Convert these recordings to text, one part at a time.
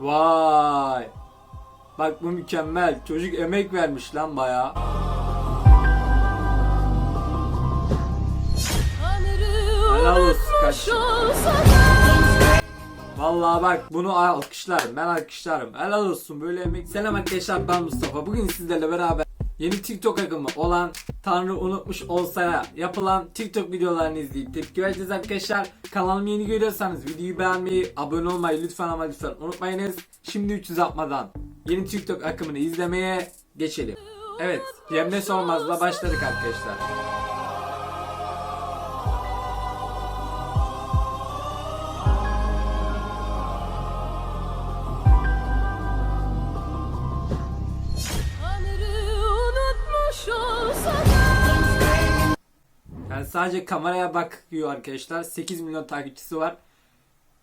Vay. Bak bu mükemmel. Çocuk emek vermiş lan baya. Helal olsun kardeşim. Vallahi bak bunu alkışlarım. Ben alkışlarım. Helal olsun böyle emek. Selam arkadaşlar ben Mustafa. Bugün sizlerle beraber yeni TikTok akımı olan Tanrı unutmuş olsa yapılan TikTok videolarını izleyip tepki vereceğiz arkadaşlar. Kanalımı yeni görüyorsanız videoyu beğenmeyi, abone olmayı lütfen ama lütfen unutmayınız. Şimdi 300 atmadan yeni TikTok akımını izlemeye geçelim. Evet, Cemre Sormaz'la başladık arkadaşlar. Yani sadece kameraya bakıyor arkadaşlar. 8 milyon takipçisi var.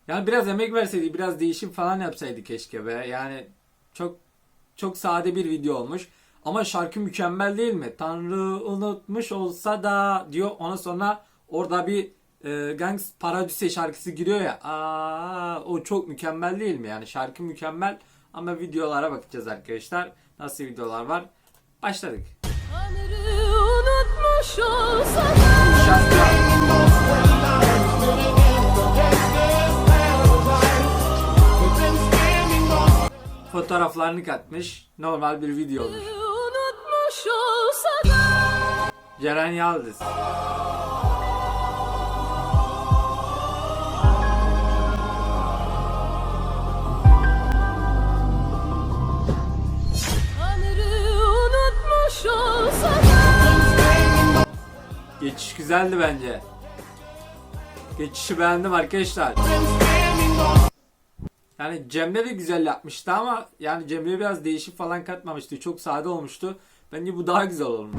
Yani biraz emek verseydi, biraz değişim falan yapsaydı keşke be. Yani çok çok sade bir video olmuş. Ama şarkı mükemmel değil mi? Tanrı unutmuş olsa da diyor. Ona sonra orada bir e, Gangs Paradise şarkısı giriyor ya. Aa, o çok mükemmel değil mi? Yani şarkı mükemmel ama videolara bakacağız arkadaşlar. Nasıl videolar var? Başladık. Şarkı. Fotoğraflarını katmış. Normal bir video olmuş. Ceren Yıldız. Geçiş güzeldi bence. Geçişi beğendim arkadaşlar. Yani Cemre de güzel yapmıştı ama yani Cemre biraz değişik falan katmamıştı. Çok sade olmuştu. Bence bu daha güzel olmuş.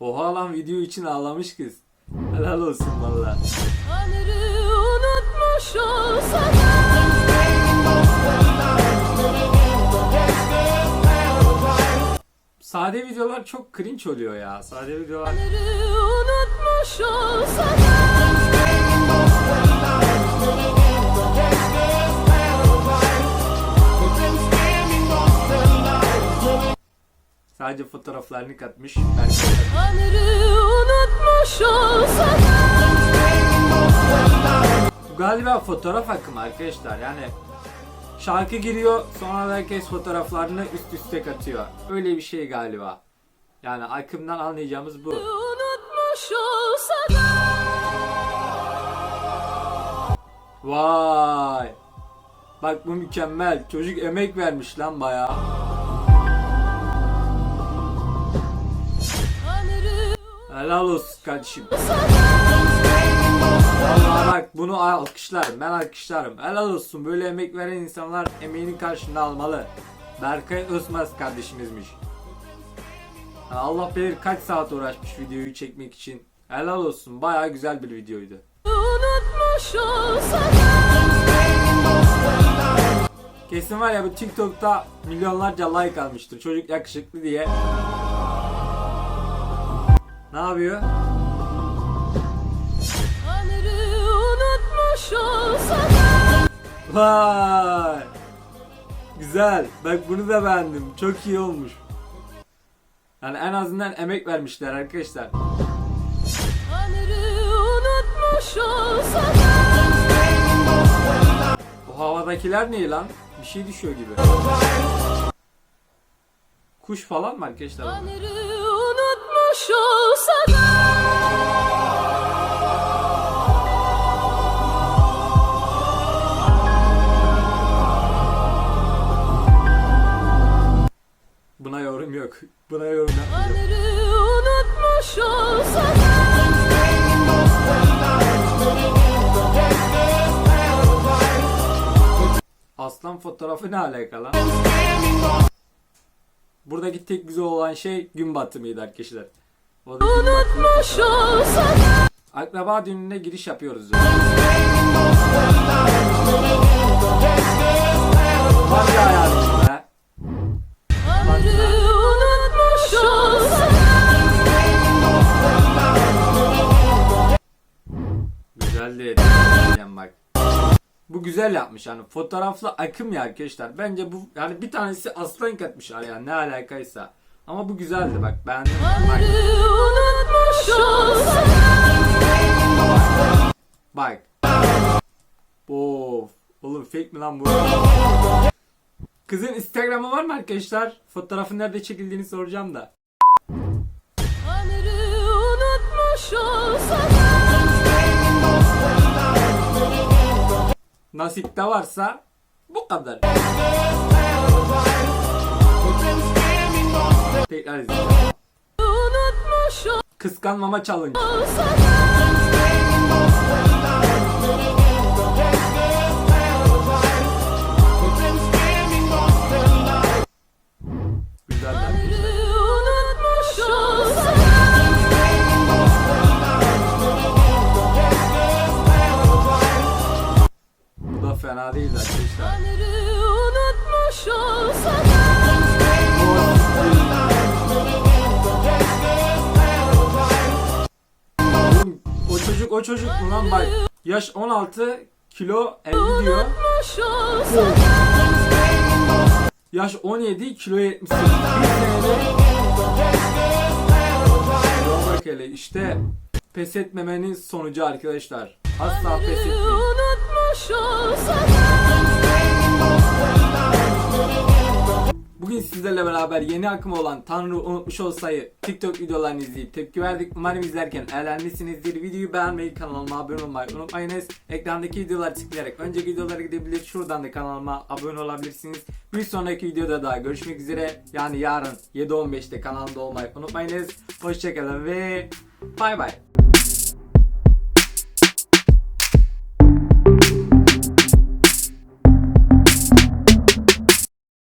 Oha lan video için ağlamış kız. Helal olsun valla. Sade videolar çok cringe oluyor ya. Sade videolar. Sadece fotoğraflarını katmış. Belki Bu galiba fotoğraf akımı arkadaşlar. Yani şarkı giriyor sonra herkes fotoğraflarını üst üste katıyor. Öyle bir şey galiba. Yani akımdan anlayacağımız bu. Vay. Bak bu mükemmel. Çocuk emek vermiş lan baya. Helal olsun kardeşim. Bak bunu alkışlarım. Ben alkışlarım. Helal olsun. Böyle emek veren insanlar emeğinin karşılığını almalı. Berkay Özmez kardeşimizmiş. Allah bilir kaç saat uğraşmış videoyu çekmek için. Helal olsun. Baya güzel bir videoydu. Kesin var ya bu TikTok'ta milyonlarca like almıştır. Çocuk yakışıklı diye. Ne yapıyor? Vay! Güzel. Bak bunu da beğendim. Çok iyi olmuş. Yani en azından emek vermişler arkadaşlar. Bu havadakiler ne lan? Bir şey düşüyor gibi. Kuş falan mı arkadaşlar? bunlar? Buna yorum yok. Buna yorum yapmayacağım. Aslan fotoğrafı ne alakalı? Buradaki tek güzel olan şey gün batımıydı arkadaşlar. O da gün batımı. Akraba düğününe giriş yapıyoruz. Var Bu güzel yapmış yani fotoğraflı akım ya arkadaşlar. Bence bu yani bir tanesi aslan katmışlar yani ne alakaysa. Ama bu güzeldi bak beğendim. Bak. Of. Oğlum fake mi lan bu? Kızın Instagram'ı var mı arkadaşlar? Fotoğrafın nerede çekildiğini soracağım da. Tanrı unutmuş olsam Nasipte varsa bu kadar. Tekrar. Unutmuş Kıskanmama challenge. Fena değil arkadaşlar. Unutmuş Oğlum, o çocuk o çocuk mu lan bak. Yaş 16 kilo 50 diyor. Yaş 17 kilo 78. Bir senede. Bak hele işte pes etmemenin sonucu arkadaşlar. Asla pes etmeyin. Unutmuş olsam Bugün sizlerle beraber yeni akım olan Tanrı unutmuş olsayı TikTok videolarını izleyip tepki verdik. Umarım izlerken eğlenmişsinizdir. Videoyu beğenmeyi, kanalıma abone olmayı unutmayınız. Ekrandaki videoları tıklayarak önceki videolara gidebilir. Şuradan da kanalıma abone olabilirsiniz. Bir sonraki videoda daha görüşmek üzere. Yani yarın 7.15'te kanalımda olmayı unutmayınız. Hoşçakalın ve bay bay.